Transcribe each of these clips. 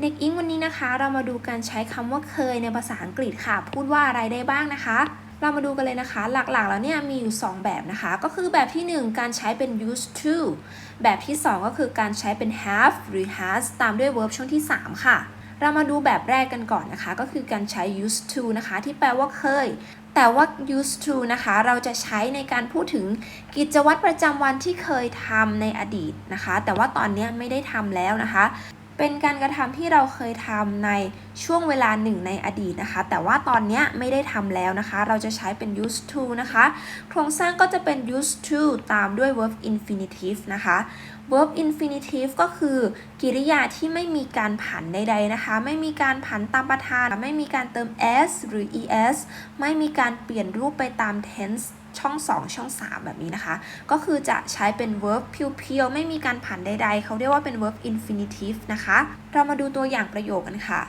เด็กอิงวันนี้นะคะ เรามาดูการใช้คำว่าเคยในภาษาอังกฤษค่ะ พูดว่าอะไรได้บ้างนะคะ เรามาดูกันเลยนะคะ หลักๆ แล้วเนี่ยมีอยู่ 2 แบบนะคะ ก็คือแบบที่ 1 การใช้เป็น used to แบบที่ 2 ก็คือการใช้เป็น have หรือ has ตามด้วย verb ช่วงที่ 3 ค่ะ เรามาดูแบบแรกกันก่อนนะคะ ก็คือการใช้ used to นะคะ ที่แปลว่าเคยแต่ว่า used to นะคะ เราจะใช้ในการพูดถึงกิจวัตรประจำวันที่เคยทำในอดีตนะคะ แต่ว่าตอนนี้ไม่ได้ทำแล้วนะคะ เป็นการกระทำที่เราเคยทำในช่วงเวลาหนึ่งในอดีตนะคะ แต่ว่าตอนนี้ไม่ได้ทำแล้วนะคะ เราจะใช้เป็น used to นะคะ โครงสร้างก็จะเป็น used to ตามด้วย verb infinitive นะคะ verb infinitive ก็คือ กิริยาที่ไม่มีการผันใดๆนะคะ ไม่มีการผันตามประธาน ไม่มีการเติม s หรือ es ไม่มีการเปลี่ยนรูปไปตาม tense ช่อง 2 ช่อง 3 แบบนี้นะคะ ก็คือจะใช้เป็น verb เพียวๆ ไม่มีการผันใดๆ เขาเรียกว่าเป็น verb infinitive นะคะ เรามาดูตัวอย่างประโยคกันค่ะ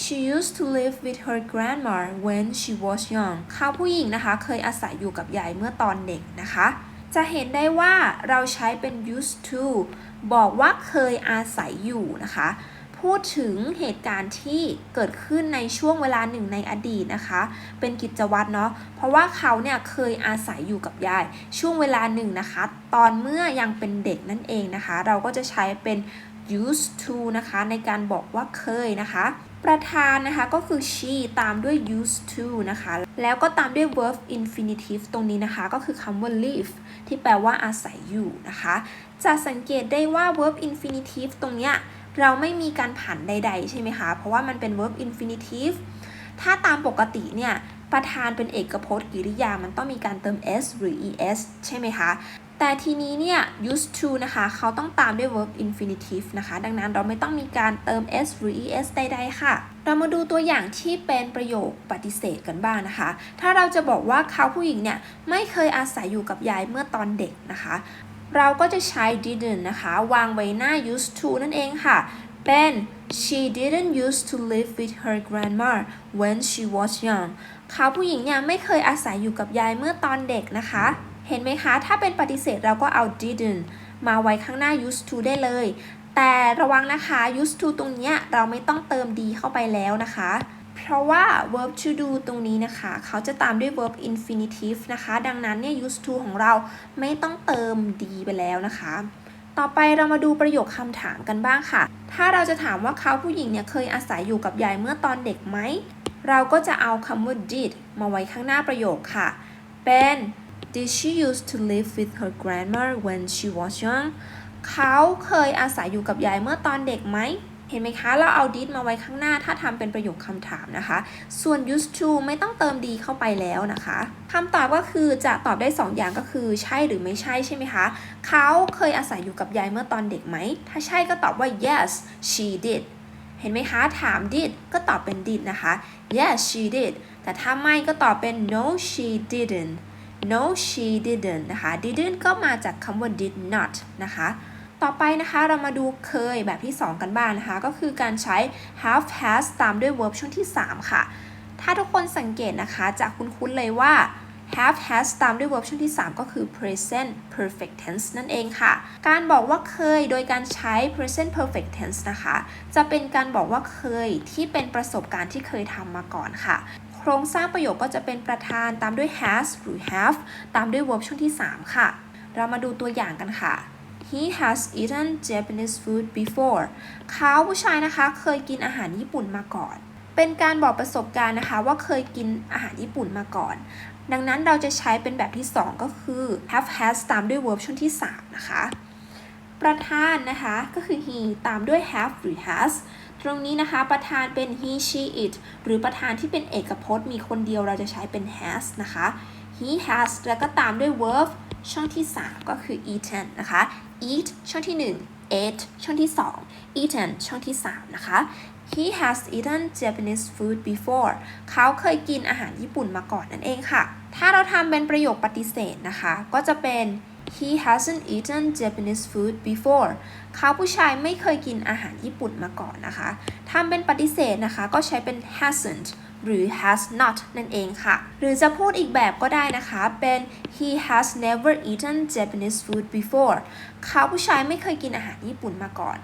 She used to live with her grandma when she was young เขาผู้หญิงนะคะ เคยอาศัยอยู่กับยายเมื่อตอนเด็กนะคะ จะเห็นได้ว่าเราใช้เป็น used to บอกว่าเคยอาศัยอยู่นะคะ พูดถึงเหตุการณ์ที่เกิดขึ้นในช่วงเวลาหนึ่งในอดีตนะคะ เป็นกิจวัตรเนาะเพราะว่าเขาเนี่ยเคยอาศัยอยู่กับยาย ช่วงเวลาหนึ่งนะคะ ตอนเมื่อยังเป็นเด็กนั่นเองนะคะ เราก็จะใช้เป็น used to นะคะในการบอกว่าเคยนะคะ ประธานนะคะก็คือ she ตามด้วย used to นะคะ แล้วก็ตามด้วย verb infinitive ตรงนี้นะคะ ก็คือคำว่า live ที่แปลว่าอาศัยอยู่นะคะ จะสังเกตได้ว่า verb infinitive ตรงเนี้ย เราไม่มีการผันใด ๆ ใช่ไหมคะ เพราะว่ามันเป็น verb infinitive ถ้าตามปกติเนี่ย ประธานเป็นเอกพจน์กริยา มันต้องมีการเติม s หรือ es ใช่ไหมคะ แต่ทีนี้เนี่ย used to นะคะ เขาต้องตามด้วย verb infinitive นะคะ ดังนั้นเราไม่ต้องมีการเติม s หรือ es ใด ๆ ค่ะ เรามาดูตัวอย่างที่เป็นประโยคปฏิเสธกันบ้างนะคะ ถ้าเราจะบอกว่าเขาผู้หญิงเนี่ย ไม่เคยอาศัยอยู่กับยายเมื่อตอนเด็กนะคะ เราก็จะใช้ didn't นะคะ วางไว้หน้า used to นั่นเองค่ะ เป็น she didn't used to live with her grandma when she was young เขาผู้หญิงเนี่ยไม่เคยอาศัยอยู่กับยายเมื่อตอนเด็กนะคะ เห็นไหมคะ ถ้าเป็นปฏิเสธเราก็เอา didn't มาไว้ข้างหน้า used to ได้เลย แต่ระวังนะคะ used to ตรงเนี้ยเราไม่ต้องเติม d เข้าไปแล้วนะคะ เพราะว่า verb to do ตรงนี้นะคะ เขาจะตามด้วย verb infinitive นะคะ ดังนั้นเนี่ย used to ของเราไม่ต้องเติม d ไปแล้วนะคะ ต่อไปเรามาดูประโยคคำถามกันบ้างค่ะ ถ้าเราจะถามว่าเขาผู้หญิงเนี่ยเคยอาศัยอยู่กับยายเมื่อตอนเด็กไหม เราก็จะเอาคำว่า did มาไว้ข้างหน้าประโยคค่ะ เป็น did she used to live with her grandma when she was young เขาเคยอาศัยอยู่กับยายเมื่อตอนเด็กไหม เห็นไหมคะ เราเอา did มาไว้ข้างหน้า ถ้าทำเป็นประโยคคำถามนะคะ ส่วน used to ไม่ต้องเติม d เข้าไปแล้วนะคะคำตอบก็คือจะตอบได้ 2 อย่างก็คือ ใช่หรือไม่ใช่ใช่ไหมคะ เขาเคยอาศัยอยู่กับยายเมื่อตอนเด็กไหม ถ้าใช่ก็ตอบว่า yes she did เห็นไหมคะ ถาม did ก็ตอบเป็น did นะคะ yes she did แต่ถ้าไม่ก็ตอบเป็น no she didn't no she didn't นะคะ didn't ก็มาจากคำว่า did not นะคะ ต่อไปนะคะเรามาดูเคยแบบที่ 2 กันบ้างนะคะ ก็คือการใช้ have has ตามด้วย verb ช่วงที่ 3 ค่ะ ถ้าทุกคนสังเกตนะคะจะคุ้นๆเลยว่า have has ตามด้วย verb ช่วงที่ 3 ก็คือ present perfect tense นั่นเองค่ะ การบอกว่าเคยโดยการใช้ present perfect tense นะคะ จะเป็นการบอกว่าเคยที่เป็นประสบการณ์ที่เคยทำมาก่อนค่ะ โครงสร้างประโยคก็จะเป็นประธานตามด้วย has หรือ have ตามด้วย verb ช่วงที่ 3 ค่ะ เรามาดูตัวอย่างกันค่ะ He has eaten Japanese food before เขาผู้ชายนะคะเคยกินอาหารญี่ปุ่นมาก่อน เป็นการบอกประสบการณ์นะคะว่าเคยกินอาหารญี่ปุ่นมาก่อน ดังนั้นเราจะใช้เป็นแบบที่ 2 ก็คือ have has ตามด้วย verb ช่วงที่ 3 นะคะ ประธานนะคะก็คือ he ตามด้วย have หรือ has ตรงนี้นะคะประธานเป็น he she it หรือประธานที่เป็นเอกพจน์มีคนเดียวเราจะใช้เป็น has นะคะ he has แล้วก็ตามด้วย verb ช่องที่ 3 ก็คือ eaten นะคะ eat ช่องที่ 1 ate ช่องที่ 2 eaten ช่องที่ 3 นะคะ he has eaten Japanese food before เขาเคยกินอาหารญี่ปุ่นมาก่อนนั่นเองค่ะ ถ้าเราทำเป็นประโยคปฏิเสธนะคะ ก็จะเป็น he hasn't eaten Japanese food before เขาผู้ชายไม่เคยกินอาหารญี่ปุ่นมาก่อนนะคะทำเป็นปฏิเสธนะคะ ก็ใช้เป็น hasn't หรือ has not นั่นเองค่ะ หรือจะพูดอีกแบบก็ได้นะคะ เป็น he has never eaten Japanese food before เขาผู้ชายไม่เคยกินอาหารญี่ปุ่นมาก่อน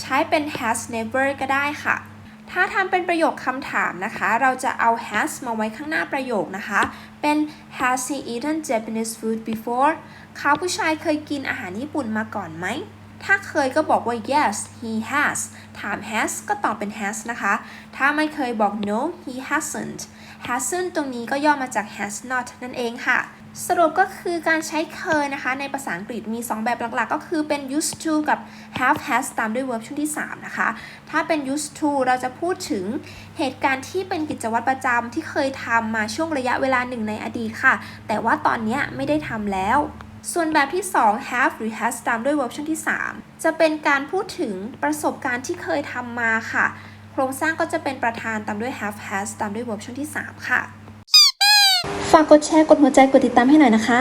ใช้เป็น has never ก็ได้ค่ะ ถ้าทำเป็นประโยคคำถามนะคะ เราจะเอา has มาไว้ข้างหน้าประโยคนะคะ เป็น has he eaten Japanese food before เขาผู้ชายเคยกินอาหารญี่ปุ่นมาก่อนไหม ถ้าเคยก็บอกว่า yes he has ถาม has ก็ตอบเป็น has นะคะ ถ้าไม่เคยบอก no he hasn't hasn't ตรงนี้ก็ย่อมาจาก has not นั่นเองค่ะ สรุปก็คือการใช้เคยนะคะ ในภาษาอังกฤษมี 2 แบบหลักๆ ก็คือเป็น used to กับ have has ตามด้วย verb ช่วงที่ 3 นะคะ ถ้าเป็น used to เราจะพูดถึงเหตุการณ์ที่เป็นกิจวัตรประจำที่เคยทำมาช่วงระยะเวลาหนึ่งในอดีตค่ะ แต่ว่าตอนนี้ไม่ได้ทำแล้ว ส่วนแบบที่ 2 have หรือ has ตามด้วย verb ช่วงที่ 3 จะเป็นการพูดถึงประสบการณ์ที่เคยทำมาค่ะ โครงสร้างก็จะเป็นประธานตามด้วย have has ตามด้วย verb ช่วงที่ 3 ค่ะ ฝากกดแชร์ กดหัวใจ กดติดตามให้หน่อยนะคะ